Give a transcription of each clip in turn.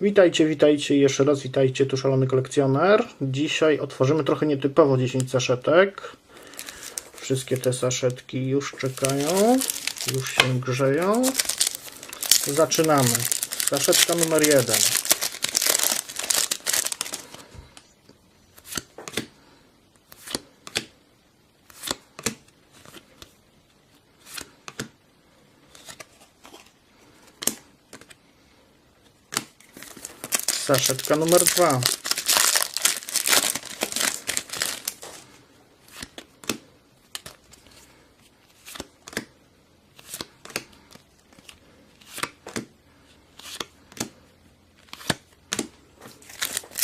Witajcie, witajcie, jeszcze raz witajcie, tu szalony kolekcjoner. Dzisiaj otworzymy trochę nietypowo 10 saszetek. Wszystkie te saszetki już czekają, już się grzeją. Zaczynamy. Saszetka numer 1. Saszetka numer 2.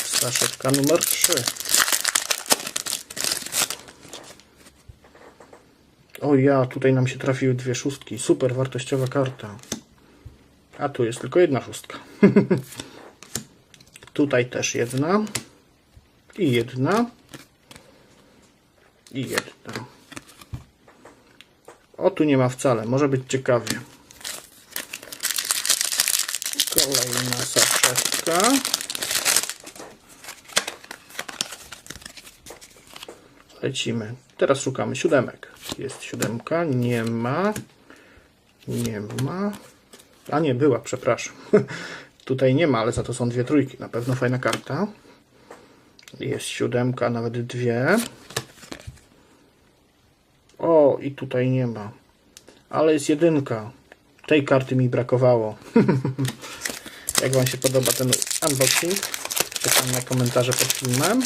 Saszetka numer 3. O ja, tutaj nam się trafiły dwie szóstki. Super wartościowa karta. A tu jest tylko jedna szóstka. Tutaj też jedna. I jedna. I jedna. O, tu nie ma wcale. Może być ciekawie. Kolejna saszetka. Lecimy. Teraz szukamy siódemek. Jest siódemka. Nie ma. Nie ma. A nie, była, przepraszam. Tutaj nie ma, ale za to są dwie trójki. Na pewno fajna karta. Jest siódemka, nawet dwie. O, i tutaj nie ma. Ale jest jedynka. Tej karty mi brakowało. Jak Wam się podoba ten unboxing? Czekam na komentarze pod filmem.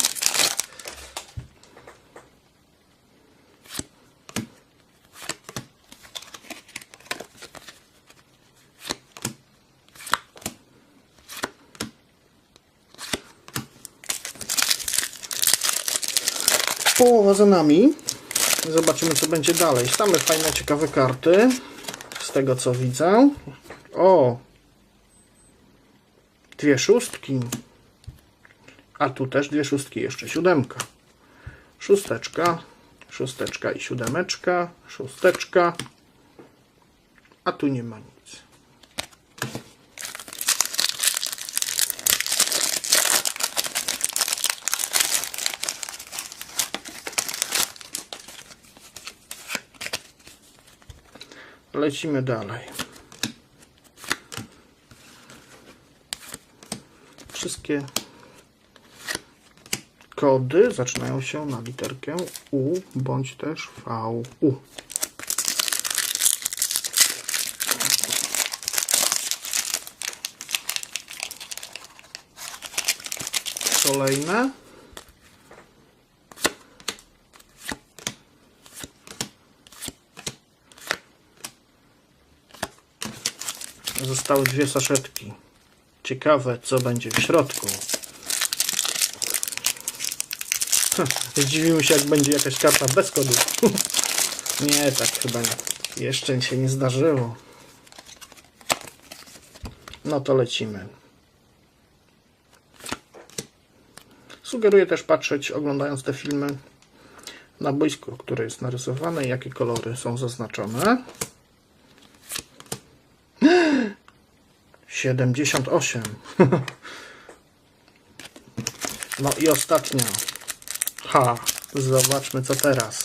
Połowa za nami. Zobaczymy, co będzie dalej. Same fajne, ciekawe karty. Z tego, co widzę. O! Dwie szóstki. A tu też dwie szóstki. Jeszcze siódemka. Szósteczka. Szósteczka i siódemeczka. Szósteczka. A tu nie ma nic. Lecimy dalej. Wszystkie kody zaczynają się na literkę U bądź też V. U. Kolejne. Zostały dwie saszetki. Ciekawe, co będzie w środku. Zdziwimy się, jak będzie jakaś karta bez kodu. nie, tak chyba nie. Jeszcze się nie zdarzyło. No to lecimy. Sugeruję też patrzeć, oglądając te filmy, na boisko, które jest narysowane i jakie kolory są zaznaczone. 78. No i ostatnia. Ha, zobaczmy co teraz.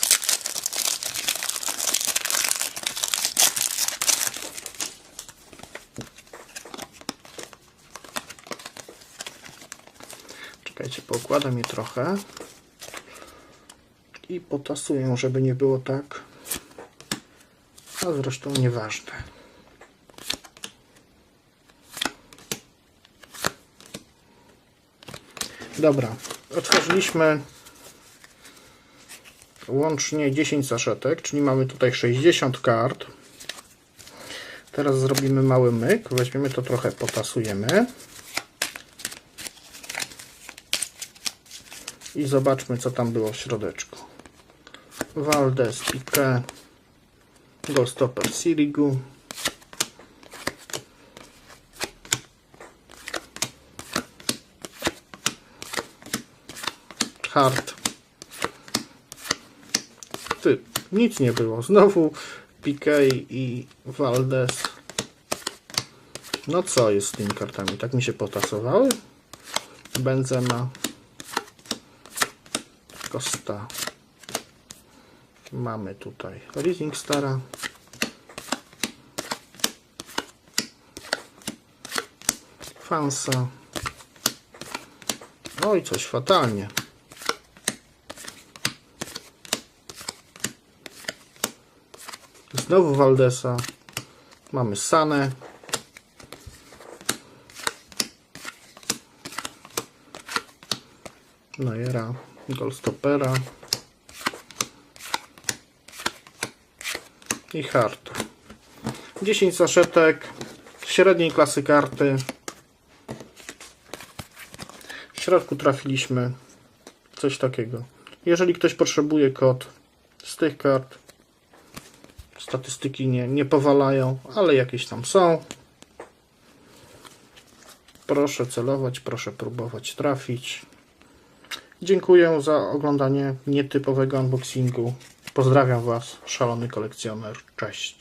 Czekajcie, poukładam je trochę. I potasuję, żeby nie było tak. A zresztą nieważne. Dobra, otworzyliśmy łącznie 10 saszetek, czyli mamy tutaj 60 kart. Teraz zrobimy mały myk, weźmiemy to trochę, potasujemy. I zobaczmy, co tam było w środeczku. Valdez, Piqué, Goalstopper Sirigu, Hart. Ty, nic nie było. Znowu Piqué i Valdez. No co jest z tymi kartami? Tak mi się potasowały? Benzema. Costa. Mamy tutaj Rising Stara. Fansa. Oj, coś fatalnie. Znowu Valdesa. Mamy Sanę. Nojera, Goldstopera i Harta. 10 saszetek średniej klasy karty. W środku trafiliśmy coś takiego. Jeżeli ktoś potrzebuje kod z tych kart, statystyki nie, nie powalają, ale jakieś tam są. Proszę celować, proszę próbować trafić. Dziękuję za oglądanie nietypowego unboxingu. Pozdrawiam Was, szalony kolekcjoner. Cześć.